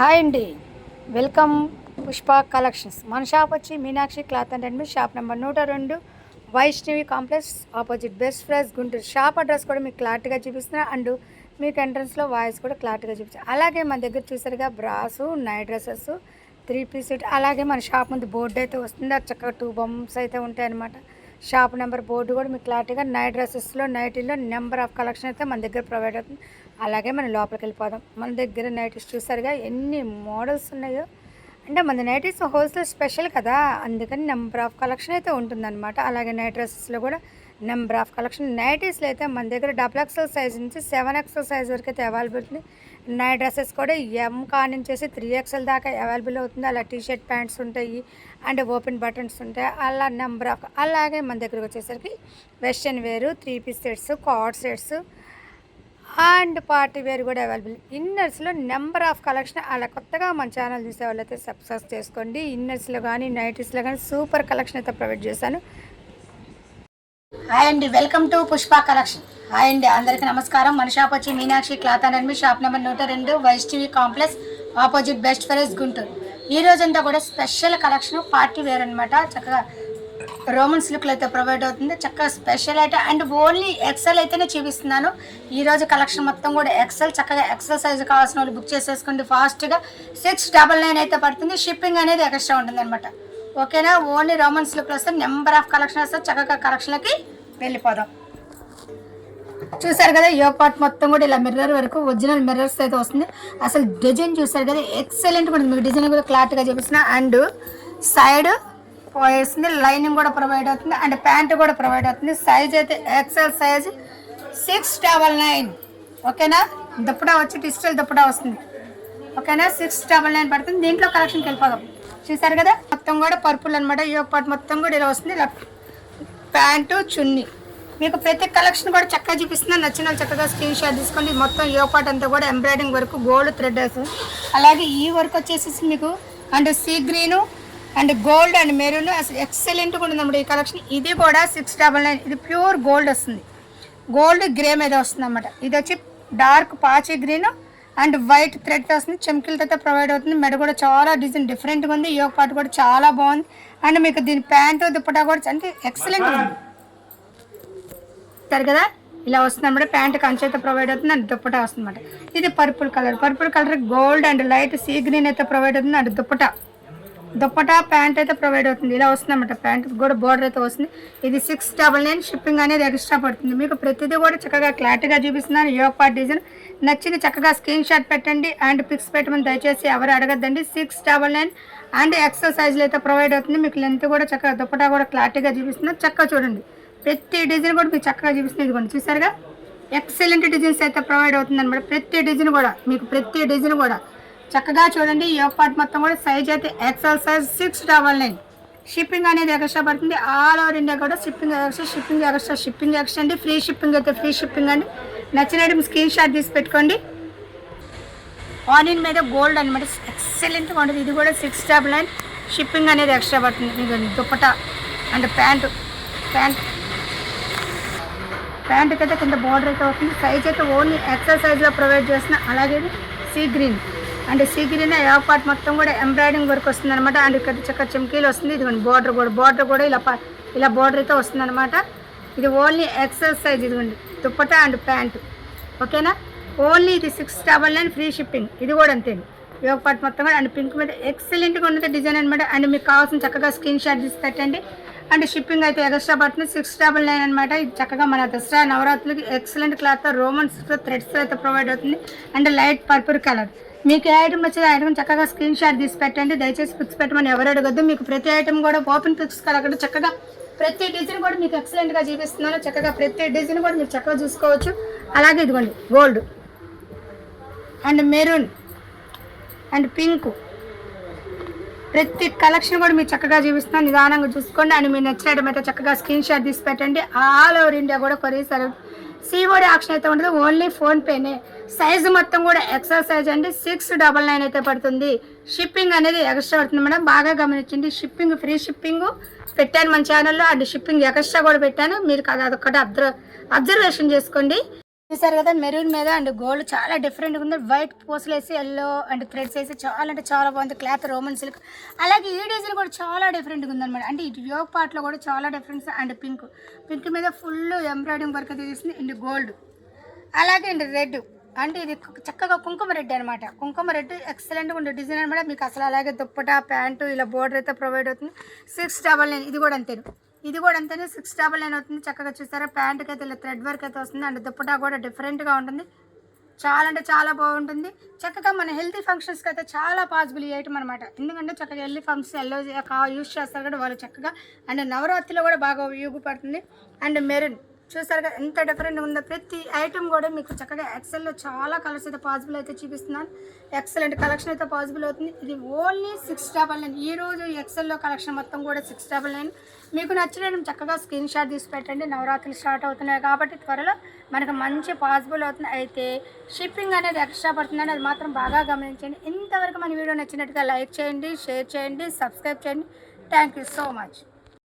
Hi అండి. Welcome Pushpa collections. మన shop వచ్చి Meenakshi cloth and Redmi shop number నూట రెండు Vaishnavi complex opposite best price Guntur. Shop address కూడా మీకు క్లారిటీగా చూపిస్తున్నా. అండ్ మీకు ఎంట్రన్స్లో వాయిస్ కూడా క్లారిటీగా చూపిస్తాను అలాగే మన దగ్గర చూసారుగా bras night dresses three piece set. అలాగే మన షాప్ ముందు బోర్డు అయితే వస్తుంది. అది చక్కగా టూ బొమ్స్ అయితే ఉంటాయన్నమాట షాప్ నెంబర్ బోర్డు కూడా మీకు క్లారిటీగా నైట్ డ్రెస్సెస్లో నైటీలో నెంబర్ ఆఫ్ కలెక్షన్ అయితే మన దగ్గర ప్రొవైడ్ అవుతుంది. అలాగే మనం లోపలికి వెళ్ళిపోదాం మన దగ్గర నైటీస్ చూసారుగా ఎన్ని మోడల్స్ ఉన్నాయో. అంటే మన నైటీస్ హోల్సేల్ స్పెషల్ కదా అందుకని నెంబర్ ఆఫ్ కలెక్షన్ అయితే ఉంటుందన్నమాట. అలాగే నైట్ డ్రెస్సెస్లో కూడా నెంబర్ ఆఫ్ కలెక్షన్. నైటీస్లో అయితే మన దగ్గర డబుల్ ఎక్సెల్ సైజ్ నుంచి సెవెన్ ఎక్సెల్ సైజ్ వరకు అయితే అవైలబుల్ ఉంది. నైట్ డ్రెస్సెస్ కూడా ఎం కా చేసి త్రీ ఎక్స్ఎల్ దాకా అవైలబుల్ అవుతుంది. అలా టీ షర్ట్ ప్యాంట్స్ ఉంటాయి అండ్ ఓపెన్ బటన్స్ ఉంటాయి. అలా నెంబర్ ఆఫ్ అలాగే మన దగ్గరకు వచ్చేసరికి western wear three piece sets co-ord sets and party wear కూడా అవైలబుల్. ఇన్నర్స్లో నెంబర్ ఆఫ్ కలెక్షన్ అలా కొత్తగా మన ఛానల్ చూసే వాళ్ళైతే సబ్స్క్రైబ్ చేసుకోండి. ఇన్నర్స్లో కానీ నైటీస్లో కానీ సూపర్ కలెక్షన్ అయితే ప్రొవైడ్ చేశాను. హాయ్ అండి welcome to Pushpa collection. Hi అండి అందరికీ నమస్కారం. మన షాప్ వచ్చి Meenakshi cloth and shop number నూట రెండు Vaishnavi complex opposite best price Guntur. ఈ రోజంతా కూడా స్పెషల్ కలెక్షన్ పార్టీ వేర్ అనమాట చక్కగా రోమన్స్ లుక్లో అయితే ప్రొవైడ్ అవుతుంది. చక్కగా స్పెషల్ అయితే అండ్ ఓన్లీ ఎక్సెల్ అయితేనే చూపిస్తున్నాను. ఈరోజు కలెక్షన్ మొత్తం కూడా ఎక్సెల్. చక్కగా ఎక్సెల్ సైజ్ కావాల్సిన వాళ్ళు బుక్ చేసేసుకోండి. ఫాస్ట్గా సిక్స్ డబల్ నైన్ అయితే పడుతుంది. షిప్పింగ్ అనేది ఎక్స్ట్రా ఉంటుంది అనమాట ఓకేనా? ఓన్లీ రోమన్స్ లుక్లో వస్తే నెంబర్ ఆఫ్ కలెక్షన్ వస్తే చక్కగా కలెక్షన్లకి వెళ్ళిపోదాం. చూసారు కదా యో పార్ట్ మొత్తం కూడా ఇలా మిర్రర్ వరకు ఒరిజినల్ మిర్రర్స్ అయితే వస్తుంది. అసలు డిజైన్ చూసారు కదా ఎక్సలెంట్ కూడా మీకు డిజైన్ కూడా క్లారిటీగా చూపిస్తున్నా. అండ్ సైడ్ పోయేస్తుంది లైనింగ్ కూడా ప్రొవైడ్ అవుతుంది. అండ్ ప్యాంట్ కూడా ప్రొవైడ్ అవుతుంది. సైజ్ అయితే XL size six double nine. ఓకేనా? దుప్పడా వచ్చి డిజిటల్ దుప్పడా వస్తుంది. ఓకేనా? సిక్స్ డబల్ నైన్ పడుతుంది. దీంట్లో కలెక్షన్కి వెళ్ళిపోదాం. చూసారు కదా? మొత్తం కూడా పర్పుల్ అనమాట యోగ పార్ట్ మొత్తం కూడా ఇలా వస్తుంది. ప్యాంటు చున్నీ. మీకు ప్రతి కలెక్షన్ కూడా చక్కగా చూపిస్తున్నాను నచ్చిన వాళ్ళు చక్కగా స్క్రీన్ షాట్ తీసుకోండి. మొత్తం ఈ పార్ట్ అంతా కూడా ఎంబ్రాయిడింగ్ వరకు గోల్డ్ థ్రెడ్ అలాగే ఈ వర్క్ వచ్చేసి మీకు and sea green and gold and maroon అసలు ఎక్సలెంట్గా ఉంటుంది అన్నమాట ఈ కలెక్షన్. ఇది కూడా సిక్స్ డబల్ నైన్ ఇది ప్యూర్ గోల్డ్ వస్తుంది. గోల్డ్ గ్రే మీద వస్తుంది అన్నమాట ఇది వచ్చి డార్క్ పాచి గ్రీన్ అండ్ వైట్ థ్రెడ్ వస్తుంది. చెమ్కిలతో ప్రొవైడ్ అవుతుంది. మెడ కూడా చాలా డిజైన్ డిఫరెంట్గా ఉంది. యోగ పాటు కూడా చాలా బాగుంది. అండ్ మీకు దీని ప్యాంటు దుప్పటా కూడా అంటే ఎక్సలెంట్ ఉంది. ఇస్తారు కదా? ఇలా వస్తుంది అనమాట ప్యాంట్ కంచె ప్రొవైడ్ అవుతుంది. అండ్ దుప్పటా వస్తుంది అనమాట ఇది purple colour. Purple colour gold and light sea green అయితే ప్రొవైడ్ అవుతుంది. అండ్ దుప్పటా. దుప్పటా ప్యాంట్ అయితే ప్రొవైడ్ అవుతుంది. ఇలా వస్తుంది అనమాట ప్యాంట్. కూడా బోర్డర్ అయితే వస్తుంది. ఇది సిక్స్ డబల్ నైన్ షిప్పింగ్ అనేది ఎక్స్ట్రా పడుతుంది. మీకు ప్రతిదీ కూడా చక్కగా క్లారిటీగా చూపిస్తున్నాను యోగ పార్ట్ డిజైన్ నచ్చింది చక్కగా స్క్రీన్ షాట్ పెట్టండి. అండ్ పిక్స్ పెట్టమని దయచేసి ఎవరు అడగద్దండి. Six double nine and XL సైజులు అయితే ప్రొవైడ్ అవుతుంది. మీకు లెంత్ కూడా చక్కగా దుప్పటా కూడా క్లారిటీగా చూపిస్తున్నాను చక్కగా చూడండి. ప్రతి డిజైన్ కూడా మీకు చక్కగా చూపిస్తుంది ఇదిగోండి. చూసారుగా ఎక్సలెంట్ డిజైన్స్ అయితే ప్రొవైడ్ అవుతుంది అనమాట ప్రతి డిజైన్ కూడా మీకు ప్రతి డిజైన్ కూడా చక్కగా చూడండి ఈ పార్ట్ మొత్తం కూడా సైజ్ అయితే XL size six double nine shipping అనేది ఎక్స్ట్రా పడుతుంది. ఆల్ ఓవర్ ఇండియా కూడా shipping extra shipping extra shipping extra అండి. ఫ్రీ షిప్పింగ్ అయితే ఫ్రీ షిప్పింగ్ అండి. నచ్చిన స్క్రీన్ షాట్ తీసి పెట్టుకోండి. ఆనియన్ మీద గోల్డ్ అనమాట ఎక్సలెంట్గా ఉంటుంది. ఇది కూడా సిక్స్ డబల్ నైన్ షిప్పింగ్ అనేది ఎక్స్ట్రా పడుతుంది. ఇదిగోండి దుప్పట అండ్ ప్యాంటు. ప్యాంట్. ప్యాంట్కి అయితే కింద బార్డర్ అయితే వస్తుంది సైజ్ అయితే ఓన్లీ ఎక్సర్సైజ్లో ప్రొవైడ్ చేసిన అలాగే సీ గ్రీన్ అండ్ సీకిరిన గ్రీన్ పార్ట్ మొత్తం కూడా ఎంబ్రాయిడింగ్ వర్క్ వస్తుంది అనమాట అండ్ ఇక్కడ చక్క చమ్కీలు వస్తుంది. ఇదిగోండి బార్డర్ కూడా బార్డర్ కూడా ఇలా ప- ఇలా బార్డర్ అయితే వస్తుంది అనమాట ఇది ఓన్లీ ఎక్సెల్ సైజ్ ఇదిగోండి దుప్పట అండ్ ప్యాంట్. ఓకేనా? ఓన్లీ ఇది six double nine free shipping ఇది కూడా అంతే. యోగ పార్ట్ మొత్తం కూడా అండ్ పింక్ మీద ఎక్సలెంట్గా ఉన్నది డిజైన్ అనమాట అండ్ మీకు కావాల్సిన చక్కగా స్క్రీన్ షాట్ తీసి పెట్టండి. అండ్ షిప్పింగ్ అయితే ఎక్స్ట్రా పడుతుంది. సిక్స్ డబల్ నైన్ అనమాట ఇది చక్కగా మన దసరా నవరాత్రులకి ఎక్సలెంట్ క్లాత్ రోమన్స్ థ్రెడ్స్ అయితే ప్రొవైడ్ అవుతుంది. అండ్ లైట్ పర్పుల్ కలర్ మీకు ఏ ఐటమ్ నచ్చిందో ఐటమ్ చక్కగా స్క్రీన్ షాట్ తీసి పెట్టండి. దయచేసి పిక్స్ పెట్టమని ఎవరు అడగద్దు. మీకు ప్రతి ఐటమ్ కూడా ఓపెన్ పిక్స్ కలగడం చక్కగా ప్రతి డిజైన్ కూడా మీకు ఎక్సలెంట్గా చూపిస్తున్నాను. చక్కగా ప్రతి డిజైన్ కూడా మీరు చక్కగా చూసుకోవచ్చు. అలాగే ఇదిగోండి gold and maroon and pink ప్రతి కలెక్షన్ కూడా మీరు చక్కగా చూపిస్తున్నాను. నిదానంగా చూసుకోండి. అండ్ మీరు నచ్చిన ఐటమ్ అయితే చక్కగా స్క్రీన్ షాట్ తీసి పెట్టండి. ఆల్ ఓవర్ ఇండియా కూడా కొరియర్ సీఓడి ఆప్షన్ అయితే ఉండదు ఓన్లీ ఫోన్పేనే సైజు మొత్తం కూడా ఎక్సెల్ సైజ్ అండి. సిక్స్ డబల్ నైన్ అయితే పడుతుంది. షిప్పింగ్ అనేది ఎక్స్ట్రా పడుతుంది మేడం. బాగా గమనించండి. షిప్పింగ్ ఫ్రీ షిప్పింగ్ పెట్టాను మన ఛానల్లో అండ్ షిప్పింగ్ ఎక్స్ట్రా కూడా పెట్టాను. మీరు అది అదొకటి అబ్జర్వ్ అబ్జర్వేషన్ చేసుకోండి. చూసారు కదా మెరూన్ మీద అండ్ గోల్డ్ చాలా డిఫరెంట్గా ఉంది. వైట్ పూసలు వేసి ఎల్లో అండ్ థ్రెడ్స్ వేసి చాలా అంటే చాలా బాగుంది. క్లాత్ రోమన్ సిల్క్ అలాగే ఈ డిజైన్ కూడా చాలా డిఫరెంట్గా ఉందన్నమాట. అంటే ఇటు యోగ్ పార్ట్లో కూడా చాలా డిఫరెన్స్ అండ్ పింక్ పింక్ మీద ఫుల్ ఎంబ్రాయిడింగ్ వర్క్ అయితే చేసింది. అండ్ గోల్డ్ అలాగే అండి రెడ్ అంటే ఇది చక్కగా కుంకుమ రెడ్ అనమాట కుంకుమ రెడ్ ఎక్సలెంట్గా ఉండే డిజైన్ అనమాట మీకు అసలు అలాగే దుప్పట ప్యాంటు ఇలా బోర్డర్ అయితే ప్రొవైడ్ అవుతుంది. సిక్స్ డబల్ నైన్ ఇది కూడా అంతేను. ఇది కూడా అంతేనే సిక్స్ డబల్ నైన్ అవుతుంది. చక్కగా చూసారా? ప్యాంట్కి అయితే ఇలా థ్రెడ్ వర్క్ అయితే వస్తుంది. అండ్ దుప్పటా కూడా డిఫరెంట్గా ఉంటుంది. చాలా అంటే చాలా బాగుంటుంది. చక్కగా మన హెల్తీ ఫంక్షన్స్కి అయితే చాలా పాసిబుల్ చేయటం అనమాట ఎందుకంటే చక్కగా హెల్తీ ఫంక్షన్స్ ఎల్లో యూస్ చేస్తారు కూడా వాళ్ళు చక్కగా. అండ్ నవరాత్రిలో కూడా బాగా ఉపయోగపడుతుంది. And maroon. చూసారుగా ఎంత డిఫరెంట్ ఉందో. ప్రతి ఐటెం కూడా మీకు చక్కగా ఎక్సెల్లో చాలా కలర్స్ అయితే పాసిబుల్ అయితే చూపిస్తున్నాను. ఎక్సలెంట్ కలెక్షన్ అయితే పాసిబుల్ అవుతుంది. ఇది ఓన్లీ సిక్స్ డబల్ నైన్ ఈ రోజు ఎక్సెల్లో కలెక్షన్ మొత్తం కూడా సిక్స్ డబల్ నైన్ మీకు నచ్చిన చక్కగా స్క్రీన్ షాట్ తీసి పెట్టండి. నవరాత్రులు స్టార్ట్ అవుతున్నాయి కాబట్టి త్వరలో మనకు మంచి పాసిబుల్ అవుతుంది. అయితే షిప్పింగ్ అనేది ఎక్స్ట్రా పడుతుందని అది మాత్రం బాగా గమనించండి. ఇంతవరకు మన వీడియో నచ్చినట్టుగా లైక్ చేయండి షేర్ చేయండి సబ్స్క్రైబ్ చేయండి. Thank you so much